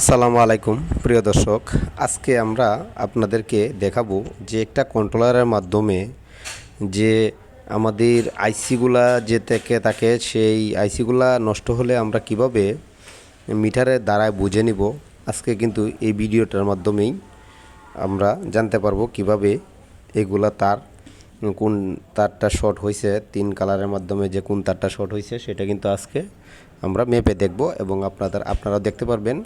আসসালামু আলাইকুম, প্রিয় দর্শক। আজকে আমরা আপনাদেরকে দেখাবো যে একটা কন্ট্রোলারের মাধ্যমে যে আমাদের আইসিগুলা যে থেকে থাকে, সেই আইসিগুলা নষ্ট হলে আমরা কীভাবে মিটারের দ্বারায় বুঝে নিব, আজকে কিন্তু এই ভিডিওটার মাধ্যমেই আমরা জানতে পারব কীভাবে এগুলা তার, কোন তারটা শর্ট হয়েছে তিন কালারের মাধ্যমে যে কোন তারটা শর্ট হয়েছে সেটা কিন্তু আজকে আমরা মেপে দেখব এবং আপনাদের, আপনারাও দেখতে পারবেন।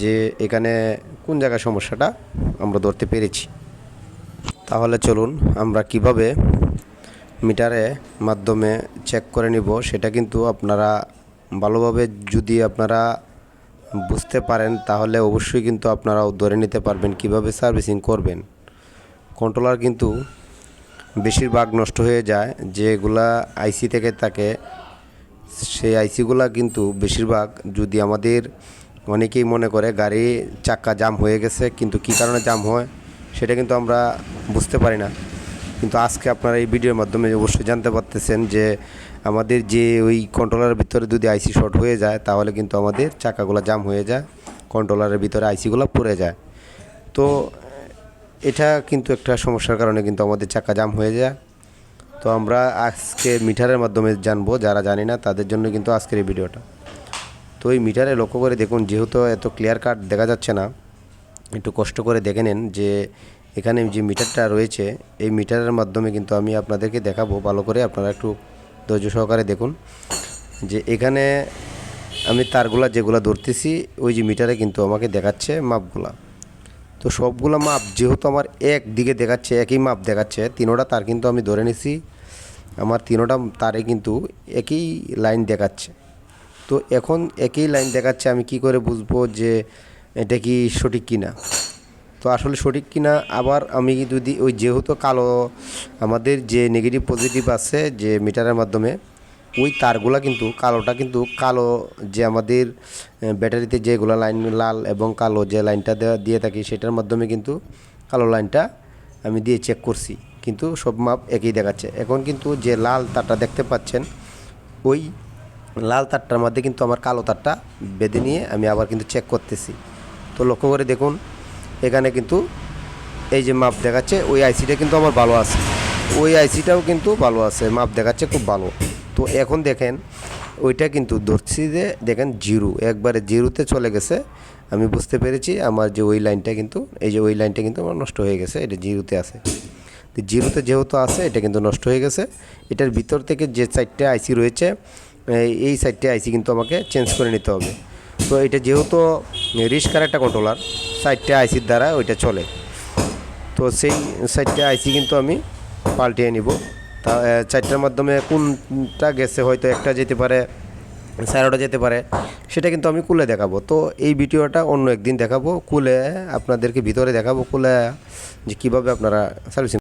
যে এখানে কোন জায়গায় সমস্যাটা আমরা ধরতে পেরেছি। তাহলে চলুন আমরা কীভাবে মিটারে মাধ্যমে চেক করে নিব, সেটা কিন্তু আপনারা ভালোভাবে যদি আপনারা বুঝতে পারেন, তাহলে অবশ্যই কিন্তু আপনারাও ধরে নিতে পারবেন কীভাবে সার্ভিসিং করবেন। কন্ট্রোলার কিন্তু বেশিরভাগ নষ্ট হয়ে যায়, যেগুলা আইসি থেকে থাকে, সেই আইসিগুলা কিন্তু বেশিরভাগ যদি আমাদের অনেকেই মনে করে গাড়ি চাক্কা জাম হয়ে গেছে, কিন্তু কী কারণে জাম হয় সেটা কিন্তু আমরা বুঝতে পারি না। কিন্তু আজকে আপনারা এই ভিডিওর মাধ্যমে অবশ্যই জানতে পারতেছেন যে আমাদের যে ওই কন্ট্রোলারের ভিতরে যদি আইসি শর্ট হয়ে যায়, তাহলে কিন্তু আমাদের চাকাগুলো জাম হয়ে যায় কন্ট্রোলারের ভিতরে আইসিগুলো পড়ে যায়। তো এটা কিন্তু একটা সমস্যার কারণে কিন্তু আমাদের চাকা জাম হয়ে যায়। তো আমরা আজকে মিটারের মাধ্যমে জানব, যারা জানি না, তাদের জন্য কিন্তু আজকের এই ভিডিওটা। তো এই মিটারে লক্ষ্য করে দেখুন, যেহেতু এত ক্লিয়ার কাট দেখা যাচ্ছে না, একটু কষ্ট করে দেখে নেন যে এখানে যে মিটারটা রয়েছে, এই মিটারের মাধ্যমে কিন্তু আমি আপনাদেরকে দেখাবো। ভালো করে আপনারা একটু ধৈর্য সহকারে দেখুন যে এখানে আমি তারগুলা যেগুলো ধরতেছি, ওই যে মিটারে কিন্তু আমাকে দেখাচ্ছে মাপগুলা। তো সবগুলো মাপ যেহেতু আমার এক দিকে দেখাচ্ছে, একই মাপ দেখাচ্ছে, তিনোটা তার কিন্তু আমি ধরে নিছি। আমার তিনোটা তারে কিন্তু একই লাইন দেখাচ্ছে। তো এখন একই লাইন দেখাচ্ছে, আমি কি করে বুঝব যে এটা কি সঠিক কিনা? তো আসলে সঠিক কিনা, আবার আমি যদি ওই যেহেতু কালো, আমাদের যে নেগেটিভ পজিটিভ আছে যে মিটারের মাধ্যমে, ওই তারগুলা কিন্তু, কালোটা কিন্তু কালো যে আমাদের ব্যাটারিতে যেগুলো লাইন লাল এবং কালো যে লাইনটা দেওয়া দিয়ে থাকি, সেটার মাধ্যমে কিন্তু কালো লাইনটা আমি দিয়ে চেক করছি। কিন্তু সব মাপ একই দেখাচ্ছে। এখন কিন্তু যে লাল তারটা দেখতে পাচ্ছেন, ওই লাল তারটার মধ্যে কিন্তু আমার কালো তারটা বেঁধে নিয়ে আমি আবার কিন্তু চেক করতেছি। তো লক্ষ্য করে দেখুন, এখানে কিন্তু এই যে মাপ দেখাচ্ছে, ওই আইসিটা কিন্তু আমার ভালো আছে। ওই আইসিটাও কিন্তু ভালো আছে, মাপ দেখাচ্ছে খুব ভালো। তো এখন দেখেন, ওইটা কিন্তু ধরছি যে, দেখেন জিরো, একবারে জিরোতে চলে গেছে। আমি বুঝতে পেরেছি আমার যে ওই লাইনটা কিন্তু, এই যে ওই লাইনটা কিন্তু আমার নষ্ট হয়ে গেছে, এটা জিরোতে আছে। তো জিরোতে যেহেতু আছে, এটা কিন্তু নষ্ট হয়ে গেছে। এটার ভিতর থেকে যে চারটে আইসি রয়েছে এই- চারটে আইসি কিন্তু আমাকে চেঞ্জ করে নিতে হবে। তো এটা যেহেতু রিস্কার একটা কন্ট্রোলার চারটে আইসির দ্বারা ওইটা চলে। তো সেই চারটে আইসি কিন্তু আমি পাল্টিয়ে নিব। তা চারটার মাধ্যমে কোনটা গেছে হয়তো একটা যেতে পারে স্যারোটা যেতে পারে, সেটা কিন্তু আমি কুলে দেখাবো। তো এই ভিডিওটা অন্য একদিন দেখাবো। কুলে আপনাদেরকে ভিতরে দেখাবো। কুলে যে কীভাবে আপনারা সার্ভিসিং